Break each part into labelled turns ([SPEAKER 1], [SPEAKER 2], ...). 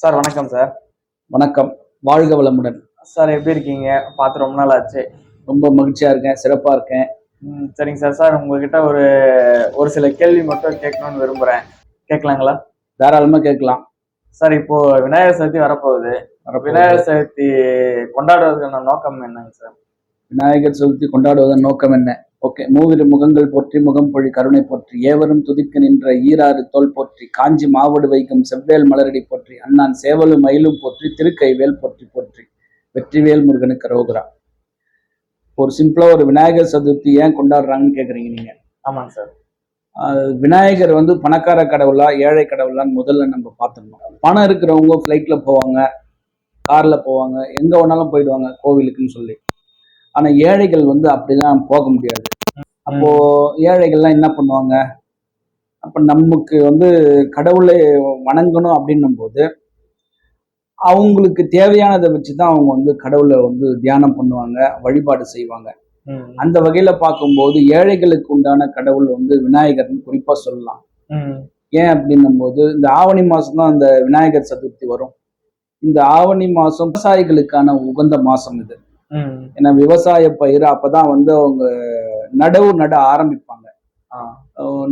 [SPEAKER 1] Sir வணக்கம் sir.
[SPEAKER 2] வணக்கம். வாழ்க வளமுடன்.
[SPEAKER 1] சார் எப்படி இருக்கீங்க? பார்த்து ரொம்ப நாள் ஆச்சு.
[SPEAKER 2] ரொம்ப மகிழ்ச்சியா இருக்கேன் சிறப்பா இருக்கேன்.
[SPEAKER 1] சரிங்க சார். சார் உங்ககிட்ட ஒரு ஒரு சில கேள்வி மட்டும் கேட்கணும்னு விரும்புறேன். கேட்கலாங்களா?
[SPEAKER 2] தாராளமா கேட்கலாம்.
[SPEAKER 1] சார் இப்போ விநாயகர் சதுர்த்தி வரப்போகுது. விநாயகர் சதுர்த்தி கொண்டாடுவதற்கான நோக்கம் என்னங்க சார்?
[SPEAKER 2] விநாயகர் சதுர்த்தி கொண்டாடுவதன் நோக்கம் என்ன? ஓகே மூவிரு முகங்கள் போற்றி முகம் பொழி கருணை போற்றி ஏவரும் துதிக்க நின்ற ஈராறு தோல் போற்றி காஞ்சி மாவடு வைக்கும் செவ்வேல் மலரடி போற்றி அண்ணான் சேவலு மயிலும் போற்றி திருக்கைவேல் போற்றி போற்றி வெற்றிவேல் முருகனுக்கு ரோகரா. ஒரு சிம்பிளா ஒரு விநாயகர் சதுர்த்தி ஏன் கொண்டாடுறாங்கன்னு கேக்குறீங்க நீங்க?
[SPEAKER 1] ஆமாங்க சார்.
[SPEAKER 2] விநாயகர் வந்து பணக்கார கடவுளா ஏழை கடவுளான்னு முதல்ல நம்ம பார்த்துக்கணும். பணம் இருக்கிறவங்க ஃப்ளைட்ல போவாங்க கார்ல போவாங்க எங்க வேணாலும் போயிடுவாங்க கோவிலுக்குன்னு சொல்லி. ஆனா ஏழைகள் வந்து அப்படிலாம் போக முடியாது. அப்போ ஏழைகள்லாம் என்ன பண்ணுவாங்க? அப்ப நமக்கு வந்து கடவுளை வணங்கணும் அப்படின்னும் போது அவங்களுக்கு தேவையானதை வச்சு தான் அவங்க வந்து கடவுளை வந்து தியானம் பண்ணுவாங்க வழிபாடு செய்வாங்க. அந்த வகையில பார்க்கும்போது ஏழைகளுக்கு உண்டான கடவுள் வந்து விநாயகர்னு குறிப்பா சொல்லலாம். ஏன் அப்படின்னும் போது இந்த ஆவணி மாசம் தான் இந்த விநாயகர் சதுர்த்தி வரும். இந்த ஆவணி மாசம் விவசாயிகளுக்கான உகந்த மாசம் இது. ஏன்னா விவசாய பயிர் அப்பதான் வந்து அவங்க நடவு நட ஆரம்பிப்பாங்க.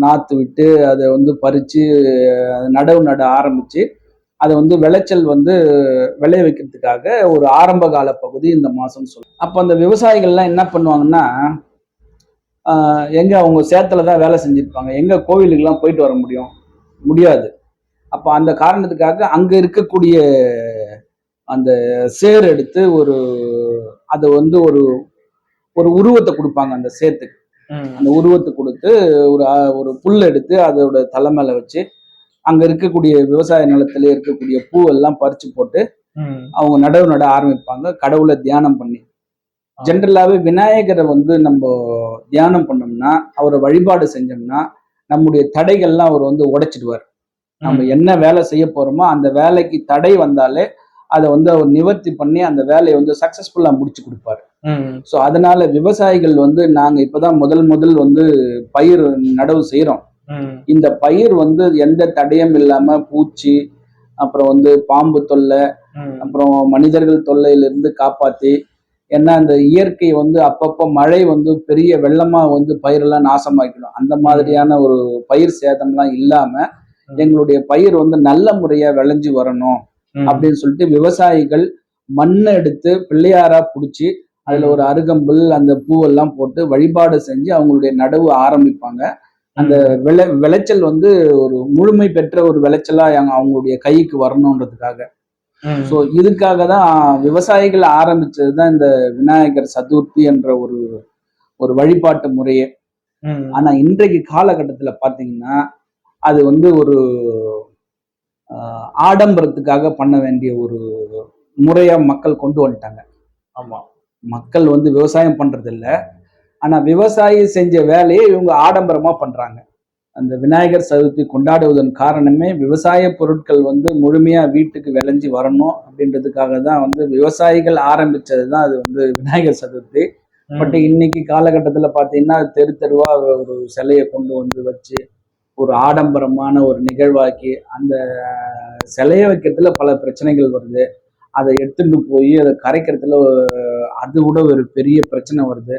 [SPEAKER 2] நாத்து விட்டு அதை வந்து பறிச்சு அஹ் நடவு நட ஆரம்பிச்சு அதை வந்து விளைச்சல் வந்து விளைய வைக்கிறதுக்காக ஒரு ஆரம்ப கால பகுதி இந்த மாசம் சொல்லும் அப்போ அந்த விவசாயிகள்லாம் என்ன பண்ணுவாங்கன்னா எங்க அவங்க சேத்துல தான் வேலை செஞ்சிருப்பாங்க. எங்க கோவிலுக்கெல்லாம் போயிட்டு வர முடியும்? முடியாது. அப்போ அந்த காரணத்துக்காக அங்க இருக்கக்கூடிய அந்த சேர் எடுத்து ஒரு அதை வந்து ஒரு ஒரு உருவத்தை கொடுப்பாங்க அந்த சேத்துக்கு அந்த உருவத்தை கொடுத்து ஒரு ஒரு புல் எடுத்து அதோட தலை மேல வச்சு அங்க இருக்கக்கூடிய விவசாய நிலத்துல இருக்கக்கூடிய பூவெல்லாம் பறிச்சு போட்டு அவங்க நடவு நட ஆரம்பிப்பாங்க. கடவுளை தியானம் பண்ணி. ஜென்ரலாவே விநாயகரை வந்து நம்ம தியானம் பண்ணோம்னா அவரை வழிபாடு செஞ்சோம்னா நம்முடைய தடைகள்லாம் அவர் வந்து உடைச்சிடுவார். நம்ம என்ன வேலை செய்ய போறோமோ அந்த வேலைக்கு தடை வந்தாலே அதை வந்து அவர் நிவர்த்தி பண்ணி அந்த வேலையை வந்து சக்சஸ்ஃபுல்லா முடிச்சு கொடுப்பாரு. ஸோ அதனால விவசாயிகள் வந்து நாங்க இப்பதான் முதல் முதல் வந்து பயிர் நடவு செய்றோம்.
[SPEAKER 1] ம்,
[SPEAKER 2] இந்த பயிர் வந்து எந்த தடயம் இல்லாம பூச்சி அப்புறம் வந்து பாம்பு தொல்லை அப்புறம் மனிதர்கள் தொல்லையிலிருந்து காப்பாத்தி ஏன்னா அந்த இயற்கை வந்து அப்பப்போ மழை வந்து பெரிய வெள்ளமா வந்து பயிரெல்லாம் நாசமாக்கிடும். அந்த மாதிரியான ஒரு பயிர் சேதம்லாம் இல்லாம எங்களுடைய பயிர் வந்து நல்ல முறையா விளைஞ்சு வரணும். அப்படின்னு சொல்லிட்டு விவசாயிகள் மண்ணை எடுத்து பிள்ளையாரா பிடிச்சி அதுல ஒரு அருகம்புல் அந்த பூவெல்லாம் போட்டு வழிபாடு செஞ்சு அவங்களுடைய நடவு ஆரம்பிப்பாங்க. அந்த விளை விளைச்சல் வந்து ஒரு முழுமை பெற்ற ஒரு விளைச்சலா அவங்க- அவங்களுடைய கைக்கு வரணுன்றதுக்காக. ஸோ இதுக்காக தான் விவசாயிகள் ஆரம்பிச்சது தான் இந்த விநாயகர் சதுர்த்தி என்ற ஒரு ஒரு வழிபாட்டு முறையே. ஆனா இன்றைக்கு காலகட்டத்துல பாத்தீங்கன்னா அது வந்து ஒரு ஆடம்பரத்துக்காக பண்ண வேண்டிய ஒரு முறையா மக்கள் கொண்டு வந்துட்டாங்க.
[SPEAKER 1] ஆமா.
[SPEAKER 2] மக்கள் வந்து விவசாயம் பண்றது இல்ல ஆனா விவசாயி செஞ்ச வேலையை இவங்க ஆடம்பரமா பண்றாங்க. அந்த விநாயகர் சதுர்த்தி கொண்டாடுவதன் காரணமே விவசாய பொருட்கள் வந்து முழுமையா வீட்டுக்கு விளைஞ்சு வரணும் அப்படின்றதுக்காக தான் வந்து விவசாயிகள் ஆரம்பிச்சது தான் அது வந்து விநாயகர் சதுர்த்தி. பட் இன்னைக்கு காலகட்டத்துல பாத்தீங்கன்னா தெரு தெருவா ஒரு சிலையை கொண்டு வந்து வச்சு ஒரு ஆடம்பரமான ஒரு நிகழ்வாக்கி அந்த சிலையை வைக்கிறதுல பல பிரச்சனைகள் வருது. அதை எடுத்துட்டு போய் அதை கரைக்கிறதுல அது கூட ஒரு பெரிய பிரச்சனை வருது.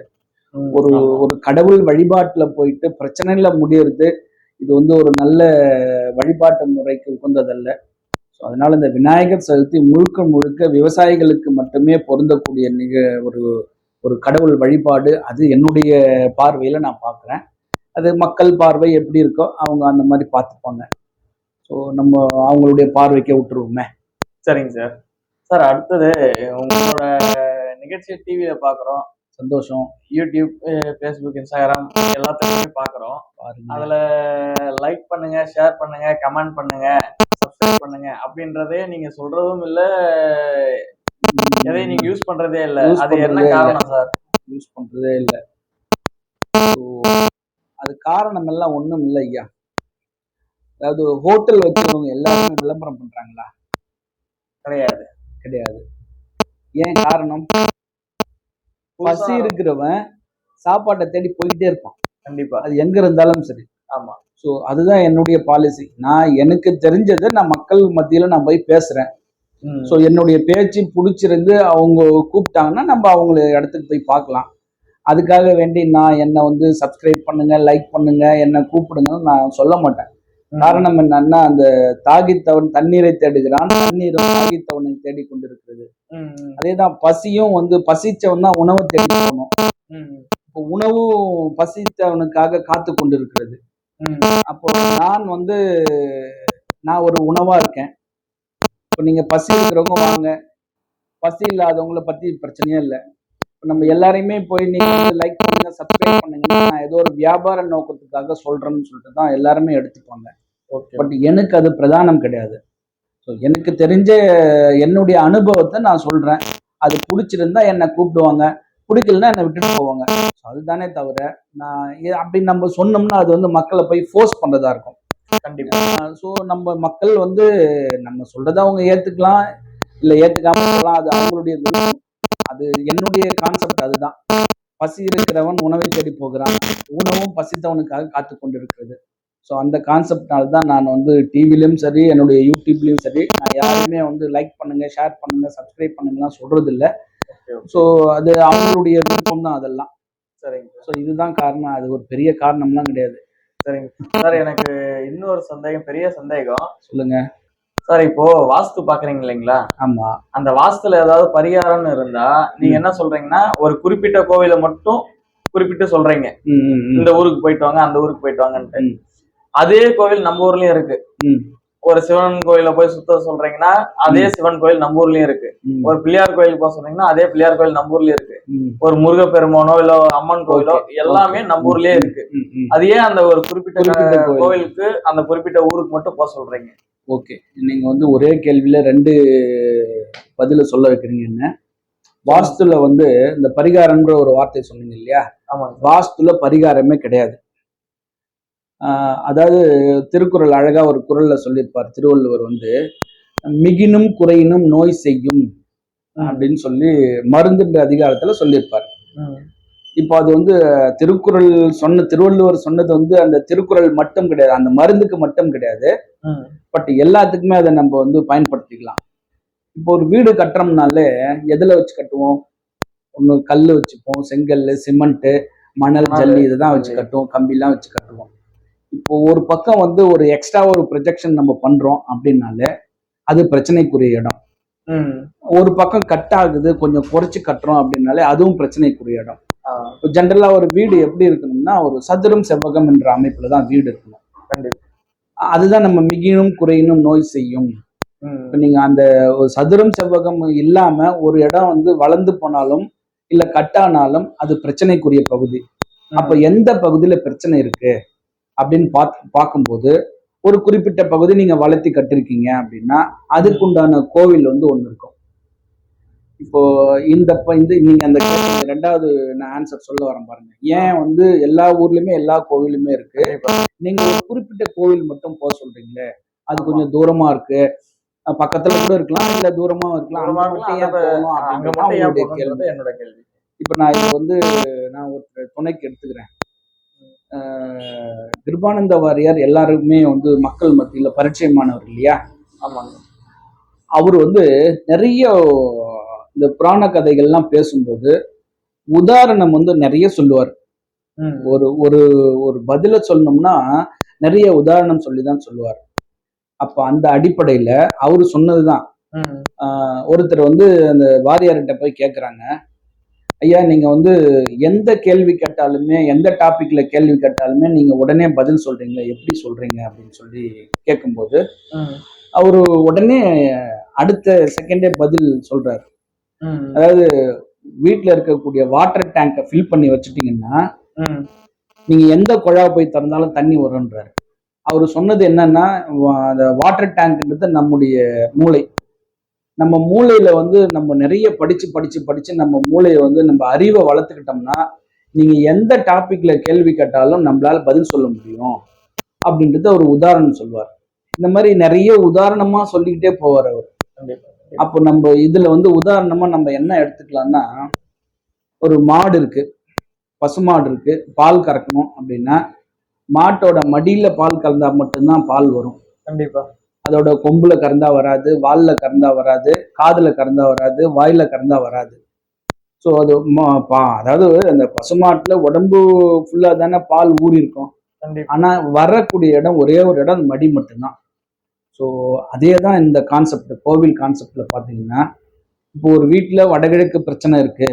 [SPEAKER 2] ஒரு. ஒரு கடவுள் வழிபாட்டுல போயிட்டு பிரச்சனையில முடியறது இது வந்து ஒரு நல்ல வழிபாட்டு முறைக்கு உகந்ததல்ல. ஸோ அதனால இந்த விநாயகர் சதுர்த்தி முழுக்க முழுக்க விவசாயிகளுக்கு மட்டுமே பொருந்தக்கூடிய நிக ஒரு ஒரு கடவுள் வழிபாடு அது என்னுடைய பார்வையில நான் பார்க்குறேன் அது மக்கள் பார்வை எப்படி இருக்கோ அவங்க அந்த மாதிரி பார்த்துப்பாங்க. ஸோ நம்ம அவங்களுடைய பார்வைக்கே விட்டுருவோமே.
[SPEAKER 1] சரிங்க சார். சார் அடுத்தது உங்களோட நிகழ்ச்சியை டிவியில பாக்குறோம்.
[SPEAKER 2] சந்தோஷம்.
[SPEAKER 1] யூடியூப் ஃபேஸ்புக் இன்ஸ்டாகிராம் எல்லாத்துலயுமே
[SPEAKER 2] பாருங்க.
[SPEAKER 1] அதுல லைக் பண்ணுங்க ஷேர் பண்ணுங்க கமெண்ட் பண்ணுங்க சப்ஸ்கிரைப் பண்ணுங்க அப்படின்றதே நீங்க சொல்றதும் இல்ல எதையும் நீங்க யூஸ் பண்றதே இல்ல. அது என்ன. காரணம் சார்?
[SPEAKER 2] யூஸ் பண்றதே இல்லை. ஸோ அது காரணம் எல்லாம் ஒண்ணும் இல்லை ஐயா. அதாவது ஹோட்டல் வச்சிருக்கவங்க எல்லாருமே விளம்பரம் பண்றாங்களா?
[SPEAKER 1] கிடையாது.
[SPEAKER 2] கிடையாது. ஏன் காரணம்? பசி இருக்கிறவன் சாப்பாட்டை தேடி போயிட்டே இருப்பான்.
[SPEAKER 1] கண்டிப்பா.
[SPEAKER 2] அது எங்க இருந்தாலும் சரி.
[SPEAKER 1] ஆமா.
[SPEAKER 2] ஸோ அதுதான் என்னுடைய பாலிசி நான் எனக்கு தெரிஞ்சதை நான் மக்கள் மத்தியில நான் போய் பேசுறேன். ஸோ என்னுடைய பேச்சு பிடிச்சிருந்து அவங்க கூப்பிட்டாங்கன்னா நம்ம அவங்கள இடத்துக்கு போய் பார்க்கலாம். அதுக்காக வேண்டி நான் என்னை வந்து சப்ஸ்கிரைப் பண்ணுங்க லைக் பண்ணுங்க என்னை கூப்பிடுங்கன்னு நான் சொல்ல மாட்டேன். காரணம் என்னன்னா அந்த தாகித்தவன் தண்ணீரை தேடுகிறான் தண்ணீரும் தாகித்தவனை தேடி கொண்டிருக்கிறது அதேதான் பசியும் வந்து பசிச்சவன் தான் உணவை தேடி போகணும் இப்போ உணவும் பசித்தவனுக்காக காத்து கொண்டிருக்கிறது. அப்போ நான் வந்து நான் ஒரு உணவா இருக்கேன். இப்போ நீங்க பசி இருக்கிறவங்க வாங்க. பசி இல்லாதவங்கள பத்தி பிரச்சனையே இல்லை. நம்ம எல்லாரையுமே போய் நீங்க வந்து லைக் பண்ணுங்க சப்ஸ்கிரைப் பண்ணுங்க. நான் ஏதோ ஒரு வியாபார நோக்கத்துக்காக சொல்றேன்னு சொல்லிட்டு தான் எல்லாருமே எடுத்துப்பாங்க. பட் எனக்கு அது பிரதானம் கிடையாது. ஸோ எனக்கு தெரிஞ்ச என்னுடைய அனுபவத்தை நான் சொல்றேன். அது பிடிச்சிருந்தா என்னை கூப்பிடுவாங்க. பிடிக்கலன்னா என்னை விட்டுட்டு போவாங்க. ஸோ அதுதானே தவிர நான் அப்படி நம்ம சொன்னோம்னா அது வந்து மக்களை போய் ஃபோர்ஸ் பண்றதா இருக்கும்.
[SPEAKER 1] கண்டிப்பா.
[SPEAKER 2] ஸோ நம்ம மக்கள் வந்து நம்ம சொல்றதை அவங்க ஏத்துக்கலாம். இல்லை ஏத்துக்காம இருக்கலாம் அது அவங்களுடைய அது என்னுடைய கான்செப்ட் அதுதான். பசி இருக்கிறவன் உணவை தேடி போகிறான். உணவும் பசித்தவனுக்காக காத்து கொண்டிருக்கிறது. ஸோ அந்த கான்செப்ட்னால தான் நான் வந்து டிவிலையும் சரி என்னுடைய யூடியூப்லேயும் சரி நான் யாருமே வந்து லைக் பண்ணுங்க ஷேர் பண்ணுங்க சப்ஸ்கிரைப் பண்ணுங்கலாம் சொல்றது இல்லை. ஸோ அது அவங்களுடைய விருப்பம் தான் அதெல்லாம்.
[SPEAKER 1] சரிங்க.
[SPEAKER 2] ஸோ இதுதான் காரணம். அது ஒரு பெரிய காரணம்லாம் கிடையாது.
[SPEAKER 1] சரிங்க. சார் எனக்கு இன்னொரு சந்தேகம் பெரிய சந்தேகம்.
[SPEAKER 2] சொல்லுங்க.
[SPEAKER 1] சார் இப்போ வாஸ்து பாக்குறீங்க இல்லைங்களா
[SPEAKER 2] ஆமா
[SPEAKER 1] அந்த வாஸ்துல ஏதாவது பரிகாரம்னு இருந்தா நீங்க என்ன சொல்றீங்கன்னா ஒரு குறிப்பிட்ட கோவிலை மட்டும் குறிப்பிட்டு சொல்றீங்க. இந்த ஊருக்கு போயிட்டு வாங்க அந்த ஊருக்கு போயிட்டு வாங்கன்ட்டு. அதே கோவில் நம்ம ஊர்லயும் இருக்கு. ஒரு சிவன் கோயில போய் சுத்த சொல்றீங்கன்னா அதே சிவன் கோயில் நம்ம ஊர்லயும் இருக்கு ஒரு பிள்ளையார் கோயில் போக சொன்னீங்கன்னா அதே பிள்ளையார் கோயில் நம்ம ஊர்லயும் இருக்கு ஒரு முருகப்பெருமானோ இல்ல அம்மன் கோயிலோ எல்லாமே. நம்ம ஊர்லயே இருக்கு. அது ஏன் அந்த ஒரு குறிப்பிட்ட
[SPEAKER 2] குறிப்பிட்ட கோயில்.
[SPEAKER 1] கோவிலுக்கு அந்த குறிப்பிட்ட ஊருக்கு மட்டும் போக சொல்றீங்க?
[SPEAKER 2] ஓகே. நீங்க வந்து ஒரே கேள்வியில ரெண்டு பதில சொல்ல வைக்கிறீங்க என்ன? வாஸ்துல வந்து இந்த பரிகாரம்ன்ற ஒரு வார்த்தை சொன்னீங்க இல்லையா? வாஸ்துல பரிகாரமே கிடையாது. அதாவது திருக்குறள் அழகா ஒரு குறள்ல சொல்லியிருப்பார். திருவள்ளுவர் வந்து மிகினும் குறையினும் நோய் செய்யும் அப்படின்னு சொல்லி மருந்துன்ற அதிகாரத்துல சொல்லியிருப்பார். இப்போ அது வந்து திருக்குறள் சொன்ன திருவள்ளுவர் சொன்னது வந்து அந்த திருக்குறள் மட்டும் கிடையாது அந்த மருந்துக்கு மட்டும் கிடையாது. பட் எல்லாத்துக்குமே அதை நம்ம வந்து பயன்படுத்திக்கலாம். இப்போ ஒரு வீடு கட்டுறோம்னாலே எதுல வச்சு கட்டுவோம்? ஒன்று கல் வச்சுப்போம் செங்கல் சிமெண்ட்டு மணல் ஜல்லி இதுதான் வச்சு
[SPEAKER 1] ஜல்லி.
[SPEAKER 2] கட்டுவோம் கம்பிலாம் வச்சு கட்டுவோம். இப்போ ஒரு பக்கம் வந்து ஒரு எக்ஸ்ட்ரா ஒரு ப்ரொஜெக்ஷன் நம்ம பண்றோம் அப்படின்னாலே அது பிரச்சனைக்குரிய இடம். ஒரு பக்கம் கட் ஆகுது கொஞ்சம் குறைச்சு கட்டுறோம் அப்படின்னாலே அதுவும் பிரச்சனைக்குரிய இடம். இப்போ ஜென்ரலா ஒரு வீடு எப்படி இருக்கணும்னா ஒரு சதுரம் செவ்வகம் என்ற அமைப்புல தான் வீடு இருக்கணும். அதுதான் நம்ம மிகினும் குறையினும் நோய் செய்யும். இப்ப நீங்க அந்த ஒரு சதுரம் செவ்வகம் இல்லாம ஒரு இடம் வந்து வளர்ந்து போனாலும் இல்ல கட்டானாலும் அது பிரச்சனைக்குரிய பகுதி. அப்ப எந்த பகுதியில பிரச்சனை இருக்கு? அப்படின்னு பார்த்து பார்க்கும்போது ஒரு குறிப்பிட்ட பகுதி நீங்க வளர்த்தி கட்டிருக்கீங்க அப்படின்னா அதுக்குண்டான கோவில் வந்து ஒண்ணு இருக்கும். இப்போ இந்த இந்த நீங்க அந்த ரெண்டாவது நான் ஆன்சர் சொல்ல வரேன் பாருங்க. ஏன் வந்து எல்லா ஊர்லயுமே எல்லா கோவிலுமே இருக்கு. நீங்க ஒரு குறிப்பிட்ட கோவில் மட்டும் போக சொல்றீங்களே அது கொஞ்சம் தூரமா இருக்கு. பக்கத்துல கூட இருக்கலாம் இல்ல தூரமா இருக்கலாம்.
[SPEAKER 1] என்னோட கேள்வி.
[SPEAKER 2] இப்ப நான் இது வந்து நான் ஒரு துணைக்கு எடுத்துக்கிறேன். கிருபானந்த வாரியார் எல்லாருக்குமே வந்து மக்கள் மத்தியில பரிச்சயமானவர் இல்லையா?
[SPEAKER 1] ஆமாங்க.
[SPEAKER 2] அவர் வந்து நிறைய இந்த புராண கதைகள்லாம் பேசும்போது உதாரணம் வந்து நிறைய சொல்லுவார். ஒரு ஒரு ஒரு பதில சொல்லணும்னா நிறைய உதாரணம் சொல்லி தான் சொல்லுவார். அப்ப அந்த அடிப்படையில அவரு சொன்னதுதான். ஒருத்தர் வந்து அந்த வாரியார்கிட்ட போய் கேட்குறாங்க ஐயா நீங்க வந்து எந்த கேள்வி கேட்டாலுமே எந்த டாபிக்ல கேள்வி கேட்டாலுமே நீங்க உடனே பதில் சொல்றீங்களா? எப்படி சொல்றீங்க? அப்படின்னு சொல்லி கேட்கும்போது
[SPEAKER 1] அவர்
[SPEAKER 2] அவரு உடனே அடுத்த செகண்டே பதில் சொல்றாரு. அதாவது வீட்டில் இருக்கக்கூடிய வாட்டர் டேங்கை ஃபில் பண்ணி வச்சுட்டீங்கன்னா
[SPEAKER 1] நீங்கள்
[SPEAKER 2] நீங்க எந்த குழா போய் திறந்தாலும் தண்ணி வரும்ன்றாரு. அவர் சொன்னது என்னன்னா வா- அந்த வாட்டர் டேங்க்ன்றது நம்முடைய மூளை. நம்ம மூளையில வந்து நம்ம நிறைய படிச்சு படிச்சு படிச்சு நம்ம மூளையை வந்து நம்ம அறிவை வளர்த்துக்கிட்டோம்னா நீங்க எந்த டாபிக்ல கேள்வி கேட்டாலும் நம்மளால பதில் சொல்ல முடியும். அப்படின்றது ஒரு உதாரணம் சொல்வார். இந்த மாதிரி நிறைய உதாரணமா சொல்லிக்கிட்டே போவார் அவர். அப்போ நம்ம இதுல வந்து உதாரணமா நம்ம என்ன எடுத்துக்கலாம்னா ஒரு மாடு இருக்கு. பசுமாடு இருக்கு. பால் கறக்கணும் அப்படின்னா மாட்டோட மடியில பால் கலந்தா மட்டும்தான் பால் வரும்.
[SPEAKER 1] கண்டிப்பா.
[SPEAKER 2] அதோட கொம்புல கறந்தா வராது வால்ல கறந்தா வராது காதுல கறந்தா வராது வாயில கறந்தா வராது. ஸோ அது பா- அதாவது அந்த பசுமாட்டுல உடம்பு ஃபுல்லா தானே பால் ஊறி இருக்கும்.
[SPEAKER 1] கண்டிப்பா.
[SPEAKER 2] ஆனா வரக்கூடிய இடம் ஒரே ஒரு இடம் மடி மட்டும்தான். ஸோ அதே தான் இந்த கான்செப்ட் கோவில் கான்செப்ட்ல பார்த்தீங்கன்னா இப்போ ஒரு வீட்டில் வடகிழக்கு பிரச்சனை இருக்கு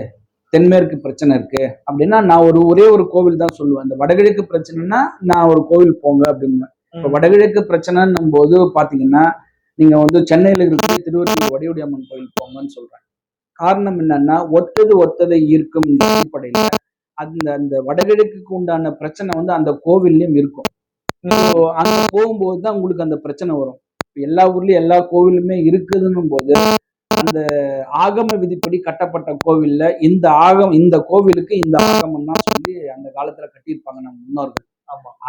[SPEAKER 2] தென்மேற்கு பிரச்சனை இருக்கு அப்படின்னா நான் ஒரு ஒரே ஒரு கோவில் தான் சொல்லுவேன். இந்த வடகிழக்கு பிரச்சனைனா நான் ஒரு கோவில் போங்க அப்படின்னு இப்போ. வடகிழக்கு பிரச்சனைன்னும் போது பார்த்தீங்கன்னா நீங்க வந்து சென்னையில் இருக்கிற திருவள்ளூர் வடிவுடி அம்மன் கோயில் போங்கன்னு சொல்றேன் காரணம் என்னன்னா ஒத்தது ஒத்ததை ஈர்க்கும் அடிப்படையில அந்த அந்த வடகிழக்குக்கு உண்டான பிரச்சனை வந்து அந்த கோவில்லையும் இருக்கும். அங்க போகும்போது தான் உங்களுக்கு அந்த பிரச்சனை வரும். இப்ப எல்லா ஊர்லயும் எல்லா கோவிலுமே இருக்குதுன்னும் போது அந்த ஆகம விதிப்படி கட்டப்பட்ட கோவில்ல இந்த ஆகம் இந்த கோவிலுக்கு இந்த ஆகமம் தான் சொல்லி அந்த காலத்துல கட்டியிருப்பாங்க நம்ம முன்னோர்கள்.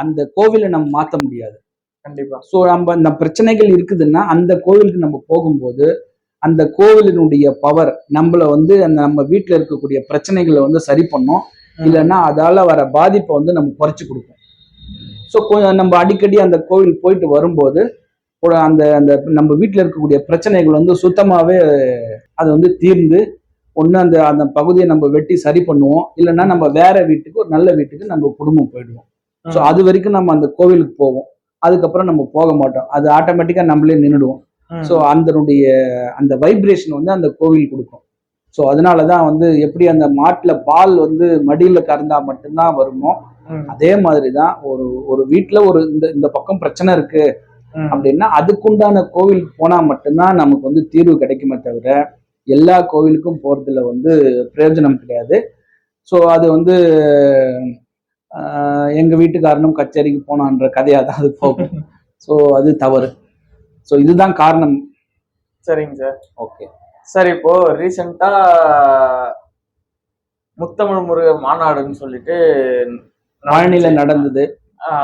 [SPEAKER 2] அந்த கோவிலை நம்ம மாத்த முடியாது.
[SPEAKER 1] கண்டிப்பா.
[SPEAKER 2] ஸோ நம்ம இந்த பிரச்சனைகள் இருக்குதுன்னா அந்த கோவிலுக்கு நம்ம போகும்போது அந்த கோவிலினுடைய பவர் நம்மள வந்து அந்த நம்ம வீட்டில் இருக்கக்கூடிய பிரச்சனைகளை வந்து சரி பண்ணும். இல்லைன்னா அதால வர பாதிப்பை வந்து நம்ம குறைச்சி கொடுக்கும். ஸோ நம்ம அடிக்கடி அந்த கோவில் போயிட்டு வரும்போது அந்த அந்த நம்ம வீட்டில் இருக்கக்கூடிய பிரச்சனைகள் வந்து சுத்தமாகவே அது வந்து தீர்ந்து ஒன்று அந்த அந்த பகுதியை நம்ம வெட்டி சரி பண்ணுவோம். இல்லைன்னா நம்ம வேற வீட்டுக்கு ஒரு நல்ல வீட்டுக்கு நம்ம குடும்பம் போயிடுவோம். ஸோ அது வரைக்கும் நம்ம அந்த கோவிலுக்கு போவோம் அதுக்கப்புறம் நம்ம போக மாட்டோம் அது ஆட்டோமேட்டிக்காக நம்மளே நின்றுடுவோம். ஸோ அதனுடைய அந்த வைப்ரேஷன் வந்து அந்த கோவில் கொடுக்கும் ஸோ அதனால தான் வந்து எப்படி அந்த மாட்டில் பால் வந்து மடியில் கறந்தா மட்டும்தான் வருமோ. அதே மாதிரி தான் ஒரு ஒரு வீட்டில் ஒரு இந்த இந்த பக்கம் பிரச்சனை இருக்கு. அப்படின்னா அதுக்குண்டான கோவிலுக்கு போனால் மட்டும்தான் நமக்கு வந்து தீர்வு கிடைக்குமே தவிர எல்லா கோவிலுக்கும் போகிறதுல வந்து பிரயோஜனம் கிடையாது ஸோ அது வந்து ஆஹ், எங்க வீட்டுக்காரனும் கச்சேரிக்கு போனான்ற கதையாக தான் அது போகும். ஸோ அது தவறு. ஸோ இதுதான் காரணம்.
[SPEAKER 1] சரிங்க சார்.
[SPEAKER 2] ஓகே
[SPEAKER 1] சார் இப்போ ரீசெண்டா முத்தமிழ் முருக மாநாடுன்னு சொல்லிட்டு
[SPEAKER 2] பழனியில் நடந்தது.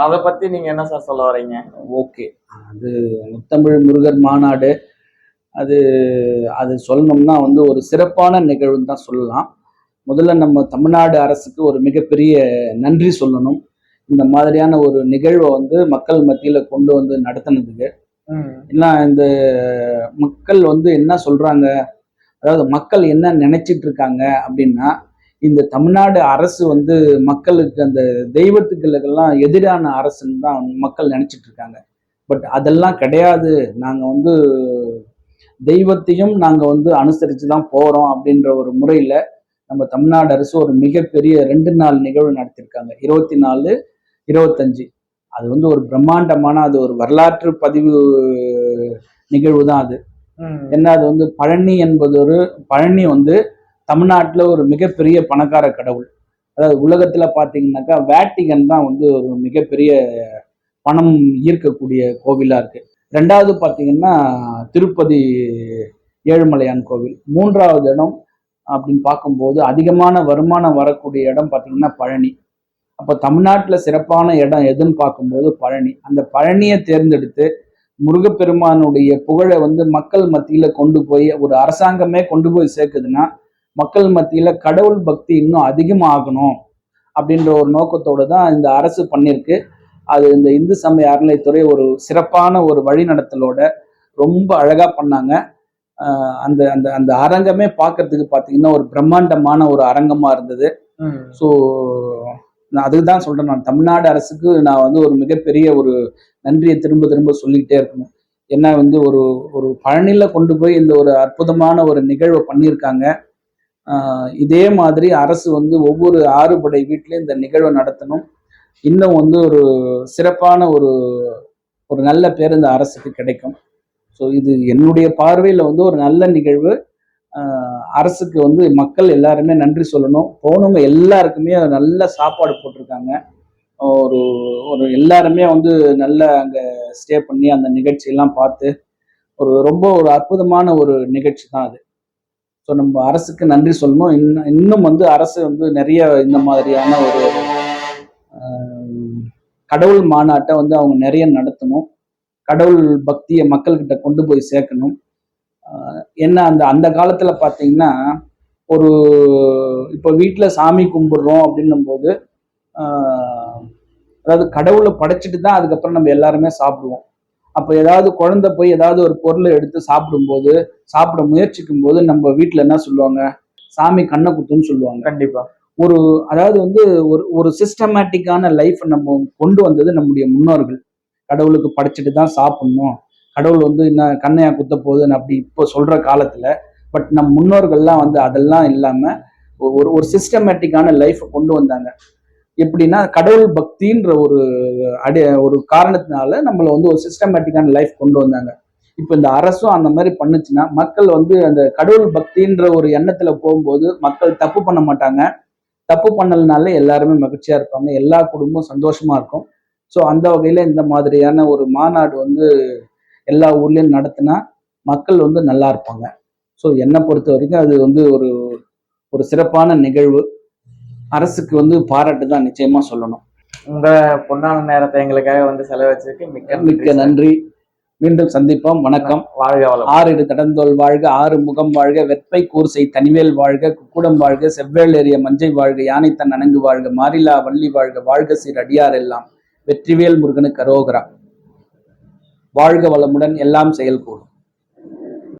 [SPEAKER 1] அத பத்தி நீங்க என்ன சார் சொல்ல வரீங்க?
[SPEAKER 2] ஓகே அது முத்தமிழ் முருகர் மாநாடு. அது அது சொல்லணும்னா வந்து ஒரு சிறப்பான நிகழ்வுன்னு தான் சொல்லலாம். முதல்ல நம்ம தமிழ்நாடு அரசுக்கு ஒரு மிகப்பெரிய நன்றி சொல்லணும். இந்த மாதிரியான ஒரு நிகழ்வை வந்து மக்கள் மத்தியில் கொண்டு வந்து நடத்தினதுக்கு. ஏன்னா இந்த மக்கள் வந்து என்ன சொல்றாங்க? அதாவது மக்கள் என்ன நினைச்சிட்டு இருக்காங்க அப்படின்னா இந்த தமிழ்நாடு அரசு வந்து மக்களுக்கு அந்த தெய்வத்துக்களுக்கெல்லாம் எதிரான அரசுன்னு தான் மக்கள் நினைச்சிட்டு இருக்காங்க. பட் அதெல்லாம் கிடையாது. நாங்க வந்து தெய்வத்தையும் நாங்க வந்து அனுசரித்து தான் போறோம் அப்படின்ற ஒரு முறையில நம்ம தமிழ்நாடு அரசு ஒரு மிகப்பெரிய ரெண்டு நாள் நிகழ்வு நடத்தியிருக்காங்க. இருபத்தி நாலு இருபத்தஞ்சு. அது வந்து ஒரு பிரம்மாண்டமான அது ஒரு வரலாற்று பதிவு நிகழ்வு தான் அது.
[SPEAKER 1] ம்.
[SPEAKER 2] என்ன அது வந்து பழனி என்பது ஒரு பழனி வந்து தமிழ்நாட்டில் ஒரு மிகப்பெரிய பணக்கார கடவுள். அதாவது உலகத்தில் பார்த்தீங்கன்னாக்கா வேட்டிகன் தான் வந்து ஒரு மிகப்பெரிய பணம் ஈர்க்கக்கூடிய கோவிலாக இருக்கு. ரெண்டாவது பார்த்தீங்கன்னா திருப்பதி ஏழுமலையான் கோவில். மூன்றாவது இடம் அப்படின்னு பார்க்கும்போது அதிகமான வருமானம் வரக்கூடிய இடம் பார்த்தீங்கன்னா பழனி. அப்போ தமிழ்நாட்டில் சிறப்பான இடம் எதுன்னு பார்க்கும்போது பழனி. அந்த பழனியை தேர்ந்தெடுத்து முருகப்பெருமானுடைய புகழை வந்து மக்கள் மத்தியில் கொண்டு போய் ஒரு அரசாங்கமே கொண்டு போய் சேர்க்குதுன்னா மக்கள் மத்தியில் கடவுள் பக்தி இன்னும் அதிகமாகணும் அப்படின்ற ஒரு நோக்கத்தோடு தான் இந்த அரசு பண்ணியிருக்கு. அது இந்த இந்து சமய அறநிலைத்துறை ஒரு சிறப்பான ஒரு வழிநடத்தலோட ரொம்ப அழகாக பண்ணாங்க. அந்த அந்த அந்த அரங்கமே பார்க்கறதுக்கு பார்த்தீங்கன்னா ஒரு பிரம்மாண்டமான ஒரு அரங்கமா இருந்தது. ஸோ நான் அதுக்கு தான் சொல்றேன். நான் தமிழ்நாடு அரசுக்கு நான் வந்து ஒரு மிகப்பெரிய ஒரு நன்றியை திரும்ப திரும்ப சொல்லிக்கிட்டே இருக்கணும். ஏன்னா வந்து ஒரு ஒரு பழனியில் கொண்டு போய் இந்த ஒரு அற்புதமான ஒரு நிகழ்வை பண்ணியிருக்காங்க. இதே மாதிரி அரசு வந்து ஒவ்வொரு ஆறுபடை வீட்லேயும் இந்த நிகழ்வை நடத்தணும். இன்னும் வந்து ஒரு சிறப்பான ஒரு ஒரு நல்ல பேர் இந்த அரசுக்கு கிடைக்கும். ஸோ இது என்னுடைய பார்வையில் வந்து ஒரு நல்ல நிகழ்வு. அரசுக்கு வந்து மக்கள் எல்லாருமே நன்றி சொல்லணும். போனவங்க எல்லாருக்குமே நல்ல சாப்பாடு போட்டிருக்காங்க. ஒரு ஒரு எல்லாருமே வந்து நல்ல அங்கே ஸ்டே பண்ணி அந்த நிகழ்ச்சியெல்லாம் பார்த்து ஒரு ரொம்ப ஒரு அற்புதமான ஒரு நிகழ்ச்சி தான் அது. ஸோ நம்ம அரசுக்கு நன்றி சொல்லணும். இன்னும் இன்னும் வந்து அரசு வந்து நிறைய இந்த மாதிரியான ஒரு கடவுள் மாநாட்டை வந்து அவங்க நிறைய நடத்தணும். கடவுள் பக்தியை மக்கள்கிட்ட கொண்டு போய் சேர்க்கணும். என்ன அந்த அந்த காலத்துல பார்த்தீங்கன்னா ஒரு இப்போ வீட்டில் சாமி கும்பிடுறோம் அப்படின்னும் போது அதாவது கடவுளை படைச்சிட்டு தான் அதுக்கப்புறம் நம்ம எல்லாருமே சாப்பிடுவோம். அப்போ ஏதாவது குழந்தை போய் ஏதாவது ஒரு பொருளை எடுத்து சாப்பிடும்போது சாப்பிட முயற்சிக்கும் போது நம்ம வீட்டில் என்ன சொல்லுவாங்க? சாமி கண்ணை குத்துன்னு சொல்லுவாங்க.
[SPEAKER 1] கண்டிப்பா.
[SPEAKER 2] ஒரு அதாவது வந்து ஒரு ஒரு சிஸ்டமேட்டிக்கான லைஃப் நம்ம கொண்டு வந்தது நம்முடைய முன்னோர்கள். கடவுளுக்கு படைச்சிட்டு தான் சாப்பிடணும். கடவுள் வந்து என்ன கண்ணையா குத்த போகுதுன்னு அப்படி இப்போ சொல்ற காலத்துல பட் நம் முன்னோர்கள்லாம் வந்து அதெல்லாம் இல்லாம ஒரு ஒரு சிஸ்டமேட்டிக்கான லைஃப்பை கொண்டு வந்தாங்க. எப்படின்னா கடவுள் பக்தின்ற ஒரு அடி ஒரு காரணத்தினால நம்மளை வந்து ஒரு சிஸ்டமேட்டிக்கான லைஃப் கொண்டு வந்தாங்க. இப்போ இந்த அரசும் அந்த மாதிரி பண்ணுச்சுன்னா மக்கள் வந்து அந்த கடவுள் பக்தின்ற ஒரு எண்ணத்துல போகும்போது மக்கள் தப்பு பண்ண மாட்டாங்க. தப்பு பண்ணலனால எல்லாருமே மகிழ்ச்சியா இருப்பாங்க. எல்லா குடும்பமும் சந்தோஷமா இருக்கும். ஸோ அந்த வகையில இந்த மாதிரியான ஒரு மாநாடு வந்து எல்லா ஊர்லயும் நடத்தினா மக்கள் வந்து நல்லா இருப்பாங்க. ஸோ என்னை பொறுத்த வரைக்கும் அது வந்து ஒரு ஒரு சிறப்பான நிகழ்வு. அரசுக்கு வந்து பாராட்டு தான் நிச்சயமா சொல்லணும்.
[SPEAKER 1] உங்க பொன்னான நேரத்தை எங்களுக்காக வந்து செலவச்சதுக்கு மிக்க
[SPEAKER 2] மிக்க நன்றி. மீண்டும் சந்திப்போம். வணக்கம்.
[SPEAKER 1] வாழ்க
[SPEAKER 2] ஆறிடு தடந்தோல் வாழ்க ஆறு முகம் வாழ்க வெப்பை கூர்சை தனிவேல் வாழ்க குக்குடம் வாழ்க செவ்வேள் ஏறிய மஞ்சை வாழ்க யானைத்தன் அணங்கு வாழ்க மாரிலா வள்ளி வாழ்க வாழ்க சீர் அடியார் எல்லாம். வெற்றிவேல் முருகனுக்கு அரோகரா. வாழ்க வளமுடன் எல்லாம் செயல்கூடும்